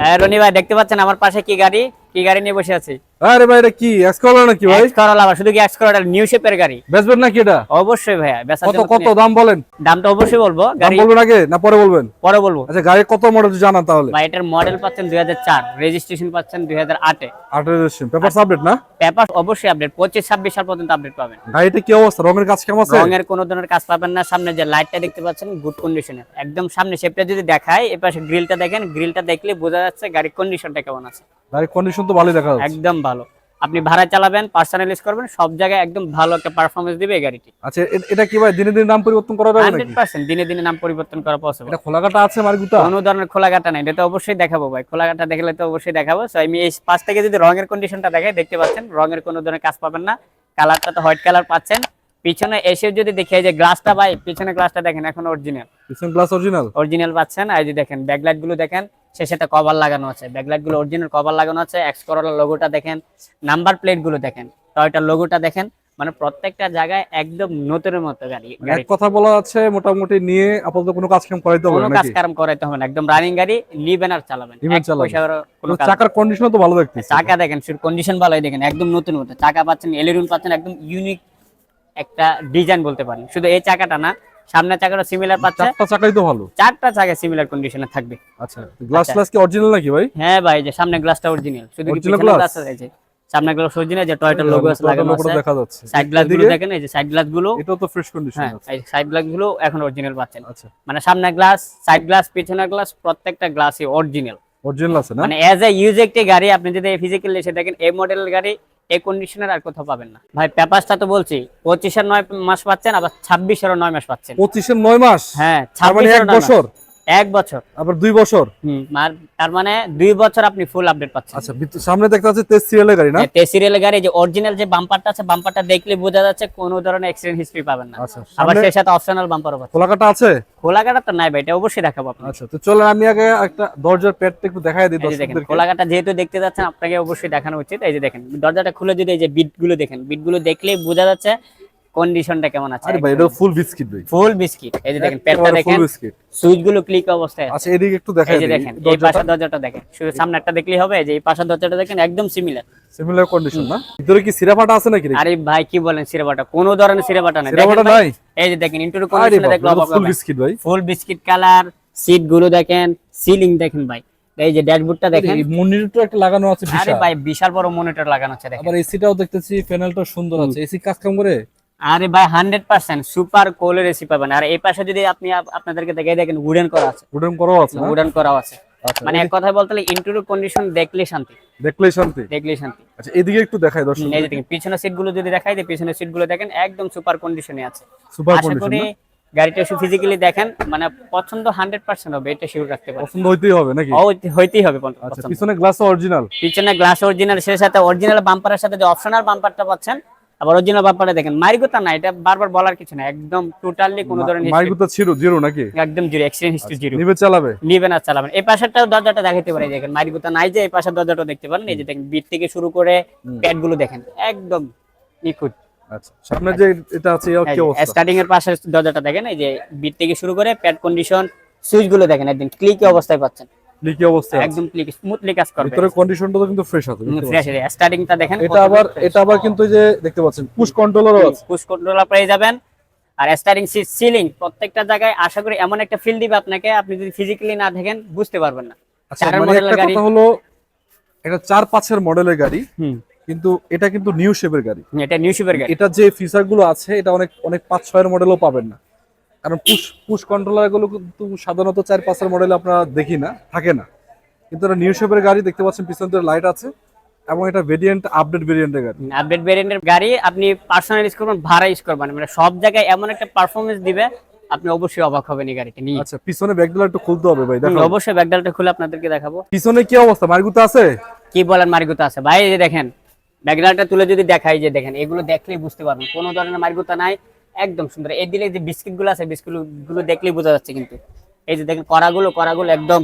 হ্যাঁ, রনি ভাই দেখতে পাচ্ছেন আমার পাশে কি গাড়ি? কি গাড়ি নিয়ে বসে আছি? আরে ভাই এটা কি? নাকি ভাই? এক্স করলা আবার শুধু কি এক্স করলা নিউ শেপের গাড়ি। বেচবেন নাকি এটা? অবশ্যই ভাইয়া কত কত দাম বলেন? দামটা অবশ্যই বলব। গাড়ি বলবেন আগে না পরে বলবেন? পরে বলব। আচ্ছা গাড়ির কত মডেল জানান তাহলে? ভাই এটার মডেল পাচ্ছেন দুই হাজার চার রেজিস্ট্রেশন পাচ্ছেন দুই হাজার আটে। আঠারো পেপার সাবজেক্ট না? পেপার অবশ্যই আপডেট পঁচিশ ছাব্বিশ সাল পর্যন্ত আপডেট পাবেন। গাড়িটা কি অবস্থা? রঙের কাজ কেমন আছে? রঙের কোনো ধরনের কাজ পাবেন না সামনে যে লাইটটা দেখতে পাচ্ছেন গুড কন্ডিশনের একদম সামনে শেপটা যদি দেখায় এপাশে গ্রিলটা দেখেন গ্রিলটা দেখলে বোঝা যাচ্ছে গাড়ির কন্ডিশনটা কেমন আছে। গাড়ির কন্ডিশন তো ভালোই দেখা যাচ্ছে। একদম ভালো। আপনি ভাড়া চালাবেন পার্সোনাল ইউজ করবেন সব জায়গায় একদম ভালো একটা পারফরমেন্স দিবে এই গাড়িটি। আচ্ছা এটা কি ভাই দিনে দিনে নাম পরিবর্তন করা যাবে নাকি? পার্সেন্ট দিনে দিনে নাম পরিবর্তন করা পসিবল এটা খোলাকাটা আছে মার্গুতা? কোনো ধরনের খোলাঘাটা নাই এটা তো অবশ্যই দেখাবো ভাই। খোলাঘাটা দেখলে তো অবশ্যই দেখাবো। So, আমি এই পাশ থেকে যদি রঙের কন্ডিশনটা দেখাই দেখতে পাচ্ছেন রঙের কোনো ধরনের কাজ পাবেন না। কালারটা তো হোয়াইট কালার পাচ্ছেন। পিছনে এসে যদি দেখি এই যে গ্লাসটা ভাই পিছনে গ্লাসটা দেখেন এখন অরিজিনাল পিছন গ্লাস অরিজিনাল অরিজিনাল পাচ্ছেন আর এই যে দেখেন ব্যাকলাইটগুলো দেখেন। শেষে একটা কভার লাগানো আছে। ব্যাকলাইটগুলো অরিজিনাল কভার লাগানো আছে। এক্স করোলা লোগোটা দেখেন নাম্বার প্লেটগুলো দেখেন। টয়টার লোগোটা দেখেন মানে প্রত্যেকটা জায়গায় একদম নতুনের মতো গাড়ি এক কথা বলা আছে মোটামুটি নিয়ে আপাতত কোনো কাজ কাম করাইতে হবে না কাজ কারণ করাইতে হবে না একদম রানিং গাড়ি নিবেন আর চালাবেন। এক। পয়সার কোনো চাকার কন্ডিশন তো ভালো দেখতেছি। চাকা দেখেন শুধু কন্ডিশন ভালোই দেখেন একদম নতুন মতো। চাকা পাচ্ছেন এলিরুন পাচ্ছেন একদম ইউনিক একটা ডিজাইন বলতে পারেন। শুধু এই চাকাটা না সামনের চাকাটা সিমিলার পাচ্ছে। চারটা চাকাই তো ভালো। চারটা চাকা সিমিলার কন্ডিশনে থাকবে। আচ্ছা গ্লাস আচ্ছা। গ্লাস কি অরিজিনাল নাকি ভাই? হ্যাঁ ভাই যে সামনে গ্লাসটা অরিজিনাল শুধু কি পিছনে গ্লাস আছে? সামনে গ্লাস অরিজিনাল যে টয়টার লোগো আছে লাগানো আছে। দেখা যাচ্ছে। সাইড গ্লাসগুলো দেখেন এই যে সাইড গ্লাসগুলো। এটাও তো ফ্রেশ কন্ডিশন হ্যাঁ আছে। এই সাইড গ্লাসগুলো এখন অরিজিনাল পাচ্ছেন। আচ্ছা। মানে সামনে গ্লাস সাইড গ্লাস পিছনে গ্লাস প্রত্যেকটা গ্লাসই অরিজিনাল অরিজিনাল আছে না? মানে এজ এ ইউজ একটি গাড়ি আপনি যদি ফিজিক্যালি এসে দেখেন এই মডেলের গাড়ি এই কন্ডিশনের আর কোথাও পাবেন না। ভাই পেপারটা তো বলছি পঁচিশের নয় মাস পাচ্ছেন আবার ছাব্বিশেরও নয় মাস পাচ্ছেন। পঁচিশের নয় মাস? হ্যাঁ মানে ছাব্বিশের বছর? এক বছর। আবার দুই বছর? তার মানে দুই বছর আপনি ফুল আপডেট পাচ্ছেন। আচ্ছা সামনে দেখতে পাচ্ছি তেজ সিরিয়ালের গাড়ি না? সিরিয়াল গাড়ি যে অরিজিনাল যে বাম্পারটা আছে বাম্পারটা দেখলে বোঝা যাচ্ছে কোনো ধরনের অ্যাক্সিডেন্ট হিস্ট্রি পাবেন না। আচ্ছা আবার সেই সাথে অপশনাল বাম্পারও পাচ্ছেন। খোলাকাটা আছে? খোলা গাড়া তো নাই ভাই এটা অবশ্যই দেখাবো আপনি আচ্ছা তো চলেন আমি আগে একটা দরজার প্যাডটা একটু দেখাই দিই দেখেন দর্শকদেরকে। যেহেতু দেখতে যাচ্ছেন আপনাকে অবশ্যই দেখানো উচিত। এই যে দেখেন দরজাটা খুলে যদি এই যে বিটগুলো দেখেন বিটগুলো দেখলেই বোঝা যাচ্ছে কন্ডিশনটা কেমন আছে? আরে ভাই এটা ফুল বিস্কিট ভাই। ফুল বিস্কিট এই যে দেখেন পেটটা ফুল বিস্কিট সুইচগুলো ক্লিক অবস্থায় আছে। আচ্ছা এদিকে একটু দেখাই এই যে দিই দেখেন এই পাশের দরজাটা দেখেন। শুধু সামনে একটা দেখলেই হবে যে এই পাশের দরজাটা দেখেন একদম সিমিলার সিমিলার কন্ডিশন না? ভিতরে কি সিরাফাটা আছে নাকি আরে ভাই কি বলেন সিরাবাটা কোনো ধরনের নাই। দেখেন ভাই, নাই? এই যে দেখেন ইন্টুর আরে কন্ডিশনে দেখলে ফুল বিস্কিট ভাই। ফুল বিস্কিট কালার সিটগুলো দেখেন সিলিং দেখেন ভাই। এই যে ড্যাশবোর্ডটা দেখেন। মনিটরটা একটা লাগানো আছে আরে বিশাল। ভাই বিশাল বড় মনিটর লাগানো আছে দেখেন। আবার এসিটাও দেখতেছি প্যানেলটা সুন্দর আছে। এসি কাজ কাম করে? আরে ভাই হান্ড্রেড পার্সেন্ট সুপার কোলের এসি পাবেন। আর এই পাশে যদি আপনি আপনাদেরকে দেখে দেখেন উডেন করা আছে। উডেন করাও আছে উডেন করা আছে। আচ্ছা মানে এক কথায় বলতে গেলে ইন্টেরিয়র কন্ডিশন দেখলে শান্তি। দেখলেই শান্তি? দেখলে শান্তি। আচ্ছা এদিকে একটু দেখাই দর্শক এই দেখেন পিছনের যদি দেখাই পিছনেরগুলো দেখেন একদম সুপার কন্ডিশনে আছে। সুপার কন্ডিশন গাড়িটা একটু ফিজিক্যালি দেখেন মানে পছন্দ হান্ড্রেড পার্সেন্ট হবে এটা শিওর রাখতে পারেন পছন্দ হইতেই হবে নাকি? হইতেই হবে। আচ্ছা পিছনে গ্লাস অরিজিনাল পিছনে গ্লাস অরিজিনাল সাথে অরিজিনাল বাম্পারের সাথে যে অপশনাল বাম্পারটা পাচ্ছেন আবার অরিজিনাল বাম্পারটা দেখেন মারিগোতা না এটা বারবার বলার কিছু না একদম টোটালি কোনো ধরনের ছিল জিরো নাকি? একদম জিরো হিস্ট্রি জিরো। নিবে চালাবে? নিবেন আর চালাবেন এই পাশেরটাও দরজাটা দেখাতে দেখেন মারিগোতা নাই যে এই পাশের দরজাটাও দেখতে পারেন এই যে দেখেন বিট থেকে শুরু করে প্যাডগুলো দেখেন একদম নিখুঁত। আচ্ছা সামনে যে এটা আছে কি অবস্থা? স্টার্টিং এর পাশের দরজাটা দেখেন এই যে বিট থেকে শুরু করে প্যাড কন্ডিশন সুইচগুলো দেখেন একদম ক্লিক অবস্থায় পাচ্ছেন। কি অবস্থা একদম ক্লিক স্মুথলি কাজ করবে। ভিতরে কন্ডিশনটা তো কিন্তু ফ্রেশ আছে ফ্রেশ। স্টার্টিংটা দেখেন এটা আবার এটা আবার কিন্তু যে দেখতে পাচ্ছেন পুশ কন্ট্রোলারও আছে। পুশ কন্ট্রোলার পেয়ে যাবেন। আর স্টারিং সিলিং প্রত্যেকটা জায়গায় আশা করি এমন একটা ফিল দিবে আপনাকে আপনি যদি ফিজিক্যালি না দেখেন বুঝতে পারবেন না। আচ্ছা চারের মানে মডেলের একটা গাড়ি। হলো এটা চার পাঁচের মডেলের গাড়ি কিন্তু এটা কিন্তু নিউ শেপের গাড়ি। এটা নিউ শিপের গাড়ি। এটা যে ফিচারগুলো আছে এটা অনেক অনেক পাঁচ ছয়ের মডেলও পাবেন না। কারণ পুশ পুশ কন্ট্রোলারগুলো কিন্তু সাধারণত চার পাঁচের মডেল আপনারা দেখি না থাকে না। কিন্তু এটা নিউ শেপের গাড়ি দেখতে পাচ্ছেন পিছন দিয়ে লাইট আছে এবং এটা ভেরিয়েন্ট আপডেট ভেরিয়েন্টের গাড়ি। আপডেট ভেরিয়েন্টের গাড়ি আপনি পার্সোনাল ইউজ করবেন ভাড়া ইউজ করবেন। মানে সব জায়গায় এমন একটা পারফরমেন্স দিবে আপনি অবশ্যই অবাক হবেন এই গাড়িটা নিয়ে। আচ্ছা পিছনে ব্যাগগুলো একটু খুলতে হবে ভাই দেখো অবশ্যই ব্যাকডালটা খুলে আপনাদেরকে দেখাবো। পিছনে কি অবস্থা? মার্গুতা আছে? কি বলেন মার্গুতা আছে। ভাই এই দেখেন ব্যাকগ্রাউন্ডটা তুলে যদি দেখাই যে দেখেন এগুলো দেখলেই বুঝতে পারবেন। কোনো ধরনের মার্গুতা নাই। একদম সুন্দর। এই দিলে যে বিস্কিটগুলো আছে বিস্কিটগুলো দেখলেই বোঝা যাচ্ছে কিন্তু। এই যে দেখেন কড়াগুলো কড়াগুলো একদম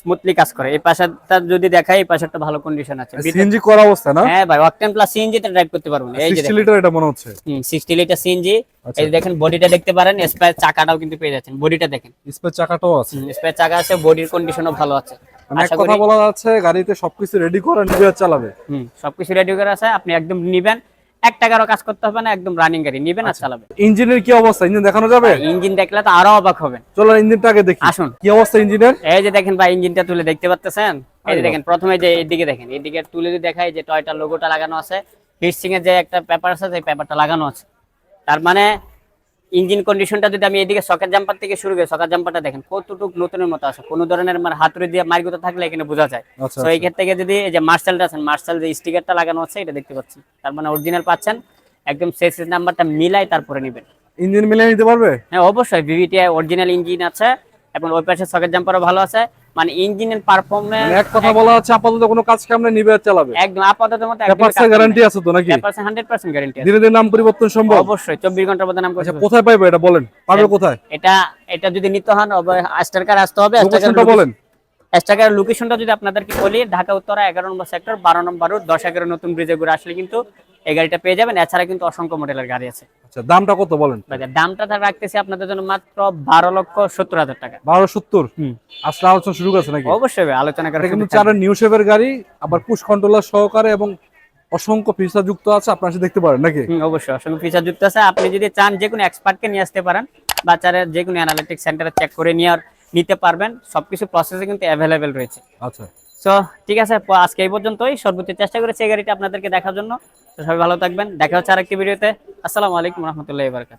স্মুথলি কাজ করে। এই পাশাটা যদি দেখাই এই পাশাটা ভালো কন্ডিশন আছে। সিএনজি করা অবস্থা না? হ্যাঁ ভাই অকটেন প্লাস সিএনজি তে ড্রাইভ করতে পারবেন এই যে 60 লিটার এটা মনে হচ্ছে। দেখেন 60 লিটার সিএনজি আচ্ছা। এই যে দেখেন বডিটা দেখতে পারেন স্পেয়ার চাকাটাও কিন্তু পেয়ে যাচ্ছেন। বডিটা দেখেন। স্পেস চাকাটাও আছে। স্পেয়ার চাকা আছে বডির কন্ডিশনও ভালো আছে। মানে আশা কথা বলা যাচ্ছে গাড়িতে সবকিছু রেডি করে নিজে আর চালাবে। হুম সবকিছু রেডি করে আছে আপনি একদম নিবেন। এক টাকারও কাজ করতে হবে না একদম রানিং গাড়ি। নিবেন আচ্ছা। আর চালাবেন। ইঞ্জিনের কি অবস্থা? ইঞ্জিন দেখানো যাবে? ইঞ্জিন দেখলে তো আরও অবাক হবেন। চলো ইঞ্জিনটা আগে দেখি। আসুন। কি অবস্থা ইঞ্জিনের? এই যে দেখেন ভাই ইঞ্জিনটা তুলে দেখতে পাচ্ছেন? এই দেখেন প্রথমে যে এইদিকে দেখেন এইদিকে তুলে যদি দেখাই যে টয়টা লোগোটা লাগানো আছে হিটসিং এর যে একটা পেপার আছে সেই পেপারটা লাগানো আছে। তার মানে ইঞ্জিন কন্ডিশনটা যদি আমি এদিকে সকেট জাম্পার থেকে শুরু করি সকেট জাম্পারটা দেখেন কতটুক নতুনের মতো আছে কোনো ধরনের মানে হাতুড়ি দিয়ে মার্গুতো থাকলে এখানে বোঝা যায়। আচ্ছা তো এই ক্ষেত্রে যদি এই যে মার্শালটা আছেন মার্শাল যে স্টিকারটা লাগানো আছে এটা দেখতে পাচ্ছেন তার মানে অরিজিনাল পাচ্ছেন একদম সেক্সিস নাম্বারটা মিলাই তারপরে নেবেন। ইঞ্জিন মিলাই নিতে পারবে? হ্যাঁ অবশ্যই ভিভিটিআই অরিজিনাল ইঞ্জিন আছে এবং ওই পাশে সকেট জাম্পারও ভালো আছে। মানে ইঞ্জিনের পারফরম্যান্স এক কথা বলা হচ্ছে আপাতত কোনো কাজ কামনে নিবে চালাবে। একদম আপাতত মতো গ্যারান্টি আছে তো নাকি? হান্ড্রেড পার্সেন্ট গ্যারান্টি আছে। ধীরে ধীরে নাম পরিবর্তন সম্ভব? অবশ্যই চব্বিশ ঘণ্টার মধ্যে নাম আচ্ছা কোথায় পাইবে এটা বলেন? পাবে হ্যাঁ। কোথায়? এটা এটা যদি নিতে হন আস্টারকার আসতে হবে। লোকেশনটা বলেন। আস্টারকার লোকেশনটা যদি আপনাদেরকে বলি ঢাকা উত্তরা এগারো নম্বর সেক্টর বারো নম্বর রোড দশ এগারো নতুন ব্রিজে ঘুরে আসলে কিন্তু এই গাড়িটা পেয়ে যাবেন। এছাড়া কিন্তু অসংখ্য মডেলের গাড়ি আছে। আচ্ছা দামটা কত বলেন? দামটা তার রাখতেছি আপনাদের জন্য মাত্র বারো লক্ষ সত্তর হাজার টাকা। বারো সত্তর? হুম। আসলে আলোচনা শুরু করছে নাকি? অবশ্যই আলোচনা এটা কিন্তু। চারের নিউ শেপের গাড়ি আবার পুশ কন্ট্রোলার সহকারে এবং অসংখ্য ফিচার যুক্ত আছে আপনার সাথে দেখতে পারেন নাকি? হুম, অবশ্যই অসংখ্য ফিচার যুক্ত আছে। আপনি যদি চান যে কোনো এক্সপার্টকে নিয়ে আসতে পারেন বাচ্চারা যে কোনো অ্যানালিটিক সেন্টারে চেক করে নিয়ে আর নিতে পারবেন। সবকিছু প্রসেসে কিন্তু অ্যাভেলেবেল রয়েছে। আচ্ছা। সো ঠিক আছে আজকে এই পর্যন্তই। সর্বোচ্চ চেষ্টা করেছি এই গাড়িটা আপনাদেরকে দেখার জন্য। সবাই ভালো থাকবেন। দেখা হচ্ছে আরেকটি ভিডিওতে। আসসালামু আলাইকুম রহমতুল্লাহ বারকাত